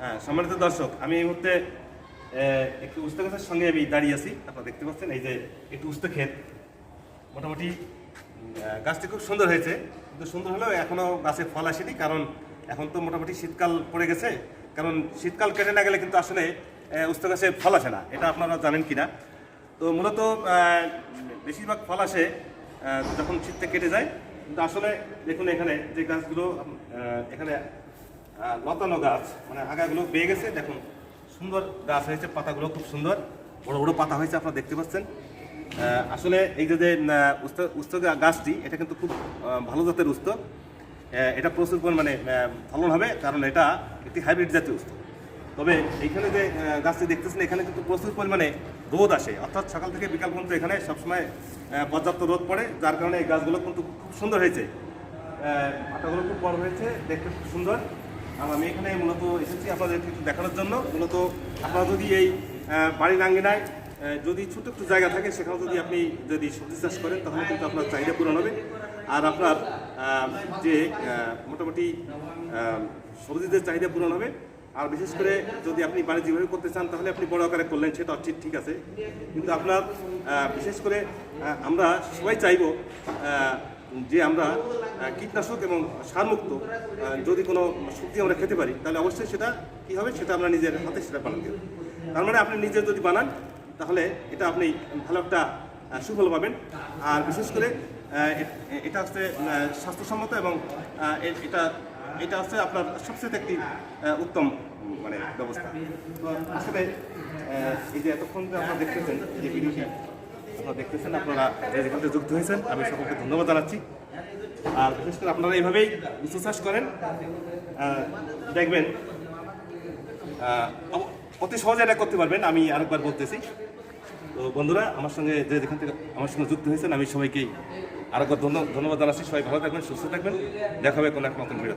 হ্যাঁ সম্মানিত দর্শক, আমি এই মুহূর্তে একটু উস্ত গাছের সঙ্গে আমি দাঁড়িয়ে আছি। আপনারা দেখতে পাচ্ছেন এই যে একটু উস্ত ক্ষেত। মোটামুটি গাছটি খুব সুন্দর হয়েছে। কিন্তু সুন্দর হলেও এখনও গাছে ফল আসেনি, কারণ এখন তো মোটামুটি শীতকাল পড়ে গেছে। কারণ শীতকাল কেটে না গেলে কিন্তু আসলে উস্ত গাছে ফল আসে না। এটা আপনারা জানেন কিনা? তো মূলত বেশিরভাগ ফল আসে যখন শীতটা কেটে যায়। কিন্তু আসলে দেখুন এখানে যে গাছগুলো এখানে লতানো গাছ। মানে আগাগুলো বেয়ে গেছে। দেখুন সুন্দর গাছ হয়েছে পাতাগুলো খুব সুন্দর। বড় বড় পাতা হয়েছে আপনারা দেখতে পাচ্ছেন। আসলে এই যে উস্ত গাছটি এটা কিন্তু খুব ভালো জাতের উস্ত। এটা প্রচুর পরিমাণে আহ, ফলন হবে কারণ এটা একটি হাইব্রিড জাতীয় উস্ত। তবে এইখানে যে গাছটি দেখতেছেন এখানে কিন্তু প্রচুর পরিমাণে রোদ আসে। অর্থাৎ সকাল থেকে বিকাল পর্যন্ত এখানে সবসময় পর্যাপ্ত রোদ পড়ে যার কারণে এই গাছগুলো কিন্তু খুব সুন্দর হয়েছে। পাতাগুলো খুব বড় হয়েছে দেখতে খুব সুন্দর। আর আমি এখানে মূলত এসেছি আপনাদেরকে একটু দেখানোর জন্য। মূলত আপনারা যদি এই বাড়ির আঙ্গিনায় যদি ছোট একটু জায়গা থাকে সেখানে যদি আপনি যদি সবজি চাষ করেন, তাহলে কিন্তু আপনার চাহিদা পূরণ হবে। আর আপনার যে মোটামুটি সবজিদের চাহিদা পূরণ হবে। আর বিশেষ করে যদি আপনি বাড়ি যেভাবে করতে চান, তাহলে আপনি বড় আকারে করলেন, সেটা ঠিক ঠিক আছে। কিন্তু আপনার বিশেষ করে আমরা সবাই চাইব যে আমরা কীটনাশক এবং সারমুক্ত যদি কোনো সবজি আমরা খেতে পারি, তাহলে অবশ্যই সেটা কী হবে? সেটা আমরা নিজের হাতে সেটা বানাতে হবে তার মানে আপনি নিজে যদি বানান, তাহলে এটা আপনি ভালো একটা সুফল পাবেন। আর বিশেষ করে এটা হচ্ছে স্বাস্থ্যসম্মত এবং এটা এটা হচ্ছে আপনার সবচেয়ে একটি উত্তম মানে ব্যবস্থা। তো আসলে এই যে এতক্ষণ যে আপনারা দেখতেছেন যে ভিডিওটি আপনারা দেখতেছেন, আপনারা যে যেখান থেকে যুক্ত হয়েছেন, আমি সকলকে ধন্যবাদ জানাচ্ছি। আর বিশেষ করে আপনারা এইভাবেই উচ্চ চাষ করেন। দেখবেন অতি সহজে এটা করতে পারবেন, আমি আরেকবার বলতেছি। তো বন্ধুরা, আমার সঙ্গে যে যেখান থেকে আমার সঙ্গে যুক্ত হয়েছেন, আমি সবাইকেই আরেকবার ধন্য- ধন্যবাদ জানাচ্ছি। সবাই ভালো থাকবেন, সুস্থ থাকবেন। দেখা হবে কোনো এক নতুন ভিডিও